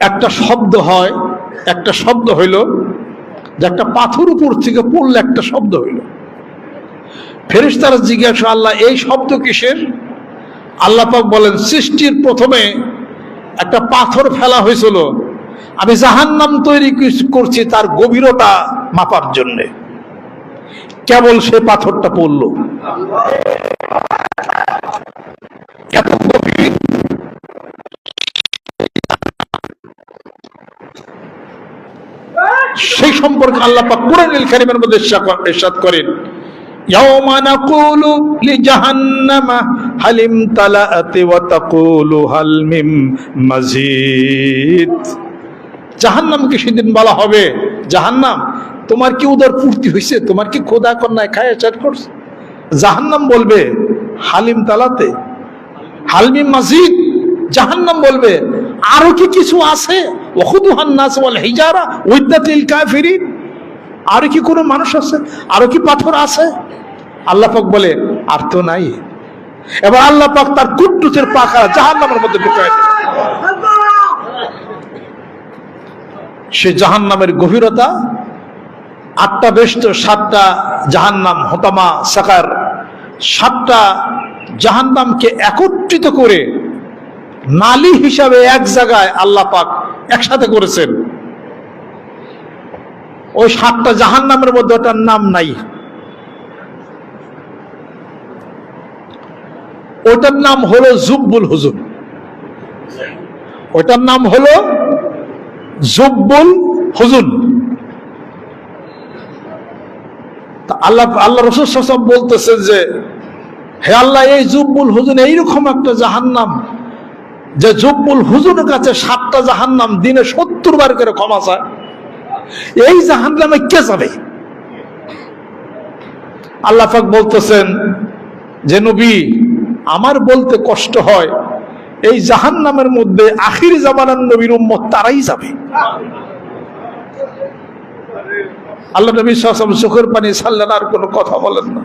একটা শব্দ হয়, একটা শব্দ হইল, যে একটা পাথর উপর থেকে পড়লে একটা শব্দ হইল। ফেরেশতারা জিজ্ঞাসা আল্লাহ, এই শব্দ কিসের? আল্লাহ পাক বলেন, সৃষ্টির প্রথমে একটা পাথর ফেলা হয়েছিল। আমি জাহান্নাম তৈরি করছি তার গভীরতা মাপার জন্যে। কেবল সে পাথরটা পড়ল। সেই সম্পর্কে আল্লাহ পাক কোরআনুল কারীমের মধ্যে ইরশাদ করেন। ইয়াউমা নাকুলু লিজাহান্নামা, হালিম তালাআত ওয়া তাকুলু হাল মিম মাজিদ। জাহান্নামকে সেদিন বলা হবে, জাহান্নাম, তোমার কি উদার পূর্তি হয়েছে তোমার কি খোদা কন্যায় খায় চাট করছে? জাহান্নাম বলবে, হালিম তালাতে হালমি মাজিদ। জাহান্নাম বলবে আরও কি কিছু আছে? আরও কি কোনো মানুষ আছে? আরও কি পাথর আছে? আল্লাহ বলে, আর তো নাই। এবার আল্লাহ তার কুট্টুচের পাখা জাহান্নামের মধ্যে ঢুকায়। সে জাহান্নামের গভীরতা আটটা বেষ্ট, সাতটা জাহান্নাম, হতামা, সাকার, সাতটা জাহান্নামকে একত্রিত করে নালি হিসাবে এক জায়গায় আল্লাহ পাক একসাথে করেছেন। ওই সাতটা জাহান্নামের মধ্যে ওটার নাম নাই। ওটার নাম হলো জুব্বুল হুজুর। ওটার নাম হলো জব্বুল হুজুন আল্লাহ আল্লাহ রসুল বলতেছেন যে, হে আল্লাহ, এই জব্বুল হুজুন এইরকম একটা জাহান্নাম যে জব্বুল হুজুনের কাছে সাতটা জাহান্নাম দিনে সত্তর বার করে ক্ষমা চায়, এই জাহান্নামে কে যাবে? আল্লাহ পাক বলতেছেন যে, নবী, আমার বলতে কষ্ট হয়, এই জাহান্নামের মধ্যে আখির জামানার নবীর উম্মত তারাই যাবে। আল্লাহ নবী সাল্লাম চোখের পানি ছাড়লেন আর কোনো কথা বলেন না।